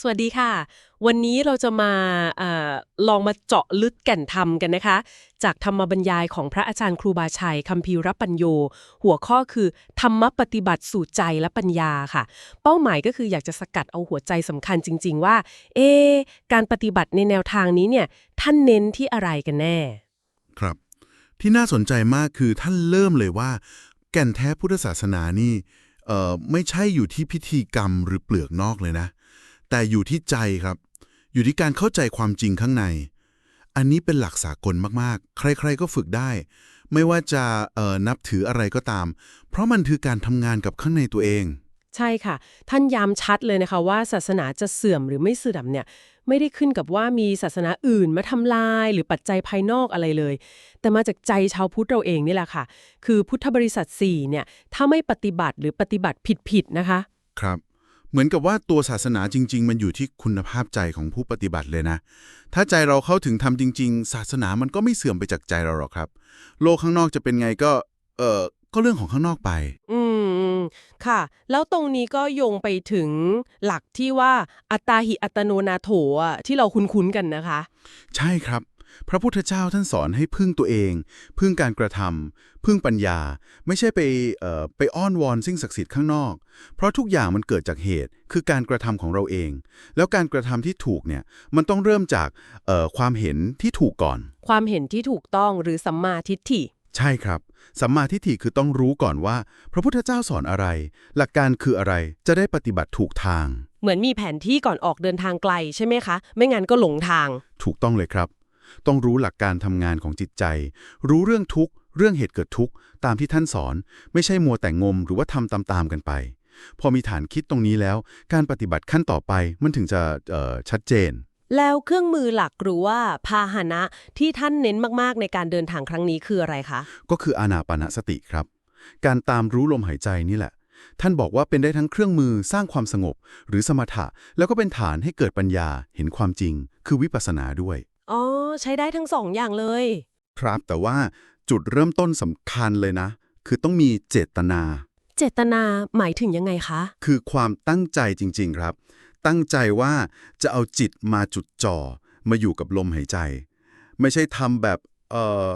สวัสดีค่ะ วันนี้เราจะมาอลองมาเจาะลึกแก่นธรรมกันนะคะ จากธรรมบรรยายของพระอาจารย์ครูบาชัยคัมภีรปัญโย หัวข้อคือ ธรรมปฏิบัติสู่ใจและปัญญาค่ะ เป้าหมายก็คืออยากจะสกัดเอาหัวใจสำคัญจริง ๆ ว่า เอะการปฏิบัติในแนวทางนี้เนี่ยท่านเน้นที่อะไรกันแน่ ครับ ที่น่าสนใจมากคือท่านเริ่มเลยว่า แก่นแท้พุทธศาสนานี่ไม่ใช่อยู่ที่พิธีกรรมหรือเปลือกนอกเลยนะ แต่อยู่ที่ใจครับ อยู่ที่การเข้าใจความจริงข้างใน อันนี้เป็นหลักสากลมากๆ ใครๆก็ฝึกได้ ไม่ว่าจะเอ่อนับถืออะไรก็ตาม เพราะมันคือการทำงานกับข้างในตัวเอง ใช่ค่ะ ท่านย้ำชัดเลยนะคะว่าศาสนาจะเสื่อมหรือไม่เสื่อมเนี่ยไม่ได้ขึ้นกับว่ามีศาสนาอื่นมาทำลายหรือปัจจัยภายนอกอะไรเลย แต่มาจากใจชาวพุทธเราเองนี่แหละค่ะ คือพุทธบริษัท4เนี่ยถ้าไม่ปฏิบัติหรือปฏิบัติผิดๆนะคะ ครับ เหมือนกับว่าตัวศาสนาจริง ๆ มันอยู่ที่คุณภาพใจของผู้ปฏิบัติเลยนะ ถ้าใจเราเข้าถึงทำจริง ๆ ศาสนามันก็ไม่เสื่อมไปจากใจเราหรอกครับ โลกข้างนอกจะเป็นไงก็ เออก็เรื่องของข้างนอกไป อืม ค่ะ แล้วตรงนี้ก็โยงไปถึงหลักที่ว่าอัตตาหิอัตโนนาโถอะที่เราคุ้นๆกันนะคะ ใช่ครับ พระพุทธเจ้าท่านสอนให้พึ่งตัวเอง พึ่งการกระทำพึ่งปัญญา ไม่ใช่ไปเอ่อไปอ้อนวอนสิ่งศักดิ์สิทธิ์ข้างนอก เพราะทุกอย่างมันเกิดจากเหตุ คือการกระทำของเราเอง แล้วการกระทำที่ถูกเนี่ยมันต้องเริ่มจากเอ่อความเห็นที่ถูกก่อน ความเห็นที่ถูกต้องหรือสัมมาทิฏฐิใช่ครับ สัมมาทิฏฐิคือต้องรู้ก่อนว่า พระพุทธเจ้าสอนอะไร หลักการคืออะไร จะได้ปฏิบัติถูกทาง เหมือนมีแผนที่ก่อนออกเดินทางไกลใช่ไหมคะ ไม่งั้นก็หลงทาง ถูกต้องเลยครับ ต้องรู้หลักการทำงานของจิตใจ รู้เรื่องทุกข์ เรื่องเหตุเกิดทุกข์ ตามที่ท่านสอน ไม่ใช่มัวแต่งมหรือว่าทำตามๆกันไป พอมีฐานคิดตรงนี้แล้ว การปฏิบัติขั้นต่อไปมันถึงจะเอ่อชัดเจน แล้วเครื่องมือหลักหรือว่าพาหนะที่ท่านเน้นมากๆในการเดินทางครั้งนี้คืออะไรคะ ก็คืออานาปานสติครับ การตามรู้ลมหายใจนี่แหละท่านบอกว่าเป็นได้ทั้งเครื่องมือสร้างความสงบ หรือสมถะ แล้วก็เป็นฐานให้เกิดปัญญาเห็นความจริง คือวิปัสสนาด้วย อ๋อ ใช้ได้ทั้งสองอย่างเลย ครับแต่ว่าจุดเริ่มต้นสำคัญเลยนะ คือต้องมีเจตนา เจตนาหมายถึงยังไงคะ คือความตั้งใจจริง ๆ ครับ ตั้งใจว่าจะเอาจิตมาจุดจ่อ มาอยู่กับลมหายใจ ไม่ใช่ทำแบบเอ่อ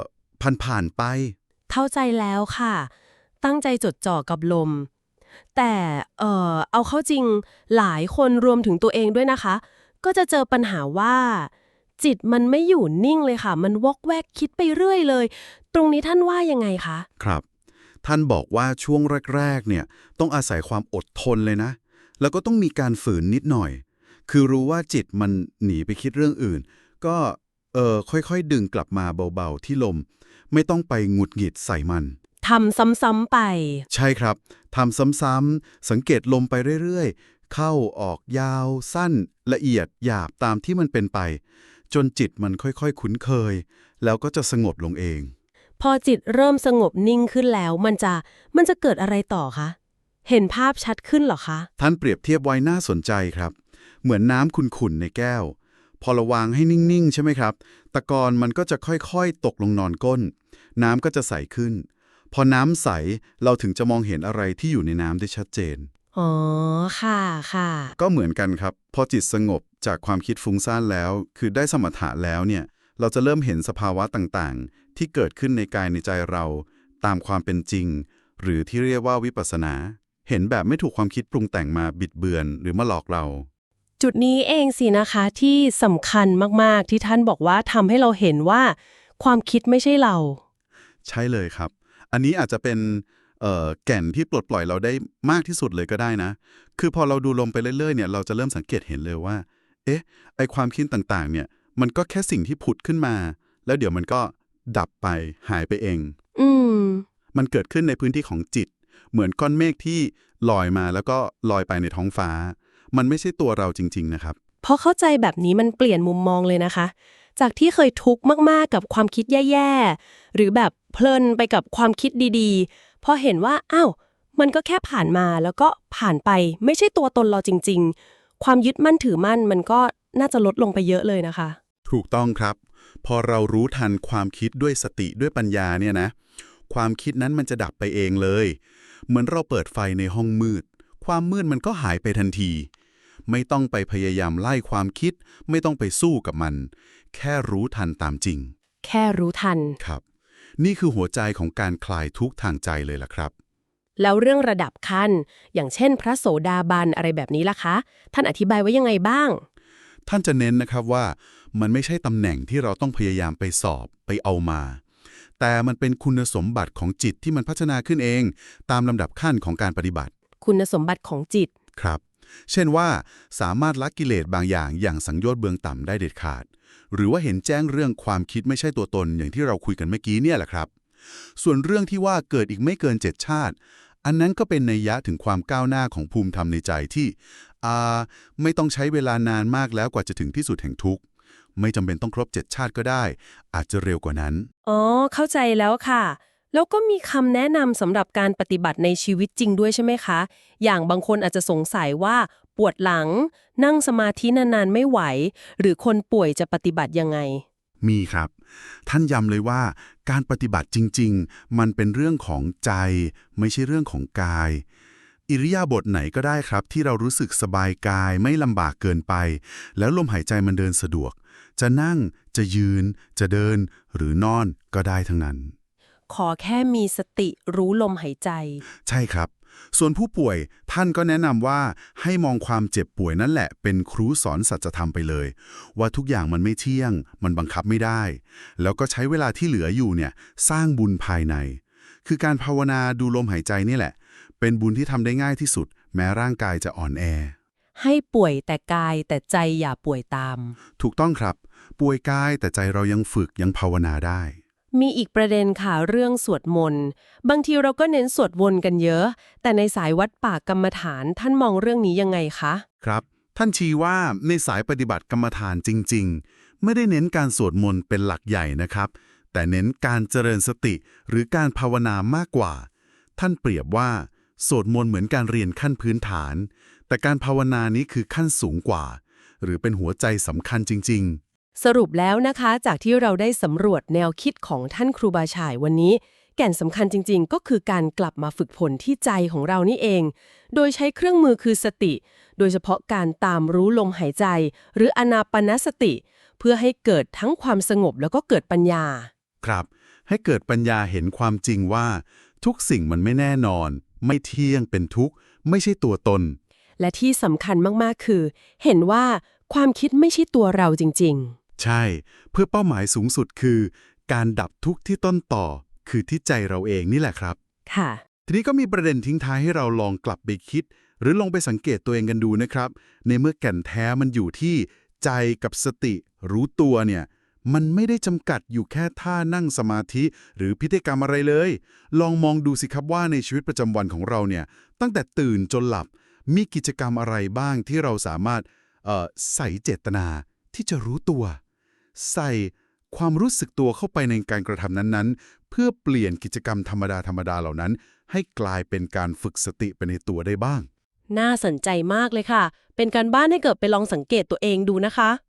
ผ่านๆไป เข้าใจแล้วค่ะ ตั้งใจจดจ่อกับลม แต่เอ่อเอาเข้าจริงหลายคนรวมถึงตัวเองด้วยนะคะ ก็จะเจอปัญหาว่า จิตมันไม่อยู่นิ่งเลยค่ะ มันวอกแวกคิดไปเรื่อยเลย ตรงนี้ท่านว่ายังไงคะ ครับ ท่านบอกว่าช่วงแรกๆ เนี่ย ต้องอาศัยความอดทนเลยนะ แล้วก็ต้องมีการฝืนนิดหน่อย คือรู้ว่าจิตมันหนีไปคิดเรื่องอื่น ก็เออค่อยๆ ดึงกลับมาเบาๆ ที่ลม ไม่ต้องไปหงุดหงิดใส่มันทำซ้ำๆไป ใช่ครับทำซ้ำๆสังเกตลมไปเรื่อยๆ เข้าออกยาวสั้นละเอียดหยาบตามที่มันเป็นไป จนจิตมันค่อยๆ คุ้นเคย แล้วก็จะสงบลงเอง พอจิตเริ่มสงบนิ่งขึ้นแล้ว มันจะมันจะเกิดอะไรต่อคะ เห็นภาพชัดขึ้นเหรอคะ ท่านเปรียบเทียบไว้น่าสนใจครับ เหมือนน้ำขุ่นๆในแก้ว พอระวางให้นิ่งๆ ใช่ไหมครับ ตะกอนมันก็จะค่อยๆ ตกลงนอนก้น น้ำก็จะใสขึ้น พอน้ำใสเราถึงจะมองเห็นอะไรที่อยู่ในน้ำได้ชัดเจน อ๋อ ค่ะ ค่ะ ก็เหมือนกันครับ พอจิตสงบ จากความคิดฟุ้งซ่านแล้ว คือได้สมถะแล้วเนี่ย เราจะเริ่มเห็นสภาวะต่างๆ ที่เกิดขึ้นในกายในใจเรา ตามความเป็นจริง หรือที่เรียกว่าวิปัสสนา เห็นแบบไม่ถูกความคิดปรุงแต่งมาบิดเบือนหรือมาหลอกเรา จุดนี้เองสินะคะที่สำคัญมากๆ ที่ท่านบอกว่าทำให้เราเห็นว่า ความคิดไม่ใช่เรา ใช่เลยครับ อันนี้อาจจะเป็นเอ่อแก่นที่ปลดปล่อยเราได้มากที่สุดเลยก็ได้นะ คือพอเราดูลมไปเรื่อยๆเนี่ยเราจะเริ่มสังเกตเห็นเลยว่า เอ๊ะ ไอความคิดต่างๆ เนี่ย มันก็แค่สิ่งที่ผุดขึ้นมา แล้วเดี๋ยวมันก็ดับไปหายไปเอง อืม มันเกิดขึ้นในพื้นที่ของจิต เหมือนก้อนเมฆที่ลอยมาแล้วก็ลอยไปในท้องฟ้า มันไม่ใช่ตัวเราจริง ๆ นะครับพอเข้าใจแบบนี้มันเปลี่ยนมุมมองเลยนะคะ จากที่เคยทุกข์มากๆ กับความคิดแย่ๆ หรือแบบเพลินไปกับความคิดดีๆ พอเห็นว่า อ้าว มันก็แค่ผ่านมาแล้วก็ผ่านไป ไม่ใช่ตัวตนเราจริง ๆ ความยึดมั่นถือมั่นมันก็น่าจะลดลงไปเยอะเลยนะคะ ถูกต้องครับ พอเรารู้ทันความคิดด้วยสติด้วยปัญญาเนี่ยนะ ความคิดนั้นมันจะดับไปเองเลย เหมือนเราเปิดไฟในห้องมืด ความมืดมันก็หายไปทันที ไม่ต้องไปพยายามไล่ความคิด ไม่ต้องไปสู้กับมัน แค่รู้ทันตามจริง แค่รู้ทัน ครับ นี่คือหัวใจของการคลายทุกข์ทางใจเลยล่ะครับ แล้วเรื่องระดับขั้น อย่างเช่น พระโสดาบันอะไรแบบนี้ล่ะคะ ท่านอธิบายไว้ยังไงบ้าง ท่านจะเน้นนะครับว่ามันไม่ใช่ตำแหน่งที่เราต้องพยายามไปสอบไปเอามา แต่มันเป็นคุณสมบัติของจิตที่มันพัฒนาขึ้นเอง ตามลำดับขั้นของการปฏิบัติ คุณสมบัติของจิตครับ เช่นว่าสามารถละกิเลสบางอย่างอย่างสังโยชน์เบื้องต่ำได้เด็ดขาด หรือว่าเห็นแจ้งเรื่องความคิดไม่ใช่ตัวตนอย่างที่เราคุยกันเมื่อกี้เนี่ยแหละครับ ส่วนเรื่องที่ว่าเกิดอีกไม่เกินเจ็ดชาติ อันนั้นก็เป็นนัยยะถึงความก้าวหน้าของภูมิธรรมในใจที่อ่าไม่ต้องใช้เวลานานมากแล้วกว่าจะถึงที่สุดแห่งทุกข์ไม่จำเป็นต้องครบเจ็ดชาติก็ได้ อาจจะเร็วกว่านั้น อ๋อ เข้าใจแล้วค่ะ แล้วก็มีคำแนะนำสำหรับการปฏิบัติในชีวิตจริงด้วยใช่ไหมคะ อย่างบางคนอาจจะสงสัยว่าปวดหลัง นั่งสมาธินานๆไม่ไหว หรือคนป่วยจะปฏิบัติยังไง มีครับ ท่านย้ำเลยว่าการปฏิบัติจริง ๆ มันเป็นเรื่องของใจ ไม่ใช่เรื่องของกาย อิริยาบถไหนก็ได้ครับ ที่เรารู้สึกสบายกายไม่ลำบากเกินไป แล้วลมหายใจมันเดินสะดวก จะนั่งจะยืน จะเดิน หรือนอนก็ได้ทั้งนั้น ขอแค่มีสติรู้ลมหายใจ ใช่ครับ ส่วนผู้ป่วยท่านก็แนะนำว่าให้มองความเจ็บป่วยนั่นแหละ เป็นครูสอนสัจธรรมไปเลย ว่าทุกอย่างมันไม่เที่ยง มันบังคับไม่ได้ แล้วก็ใช้เวลาที่เหลืออยู่เนี่ยสร้างบุญภายใน คือการภาวนาดูลมหายใจนี่แหละ เป็นบุญที่ทำได้ง่ายที่สุด แม้ร่างกายจะอ่อนแอ ให้ป่วยแต่กายแต่ใจอย่าป่วยตาม ถูกต้องครับ ป่วยกายแต่ใจเรายังฝึกยังภาวนาได้ มีอีกประเด็นค่ะเรื่องสวดมนต์ บางทีเราก็เน้นสวดวนกันเยอะ แต่ในสายวัดป่ากรรมฐานท่านมองเรื่องนี้ยังไงคะ ครับ ท่านชี้ว่าในสายปฏิบัติกรรมฐานจริง ๆ ไม่ได้เน้นการสวดมนต์เป็นหลักใหญ่นะครับ แต่เน้นการเจริญสติหรือการภาวนามากกว่า ท่านเปรียบว่าสวดมนต์เหมือนการเรียนขั้นพื้นฐาน แต่การภาวนานี้คือขั้นสูงกว่า หรือเป็นหัวใจสำคัญจริง ๆ สรุปแล้วนะคะ จากที่เราได้สำรวจแนวคิดของท่านครูบาฉายวันนี้ แก่นสำคัญจริง ๆ ก็คือการกลับมาฝึกฝนที่ใจของเรานี่เอง โดยใช้เครื่องมือคือสติ โดยเฉพาะการตามรู้ลมหายใจ หรืออนาปนสติ เพื่อให้เกิดทั้งความสงบแล้วก็เกิดปัญญาๆครับ ให้เกิดปัญญาเห็นความจริงว่า ทุกสิ่งมันไม่แน่นอน ไม่เที่ยงเป็นทุกข์ ไม่ใช่ตัวตน และที่สำคัญมากๆคือ เห็นว่าความคิดไม่ใช่ตัวเราจริง ใช่ เพื่อเป้าหมายสูงสุดคือ การดับทุกข์ที่ต้นต่อ คือที่ใจเราเองนี่แหละครับๆค่ะ ทีนี้ก็มีประเด็นทิ้งท้ายให้เราลองกลับไปคิด หรือลองไปสังเกตตัวเองกันดูนะครับ ในเมื่อแก่นแท้มันอยู่ที่ใจกับสติ รู้ตัวเนี่ย มันไม่ได้จำกัดอยู่แค่ท่านั่งสมาธิ หรือพิธีกรรมอะไรเลย ลองมองดูสิครับว่าในชีวิตประจำวันของเราเนี่ย ตั้งแต่ตื่นจนหลับ มีกิจกรรมอะไรบ้างที่เราสามารถเอ่อใส่เจตนาที่จะรู้ตัว ใส่ความรู้สึกตัวเข้าไปในการกระทำนั้นๆ เพื่อเปลี่ยนกิจกรรมธรรมดาธรรมดาเหล่านั้น ให้กลายเป็นการฝึกสติไปในตัวได้บ้าง น่าสนใจมากเลยค่ะ เป็นการบ้านให้เกิดไปลองสังเกตตัวเองดูนะคะ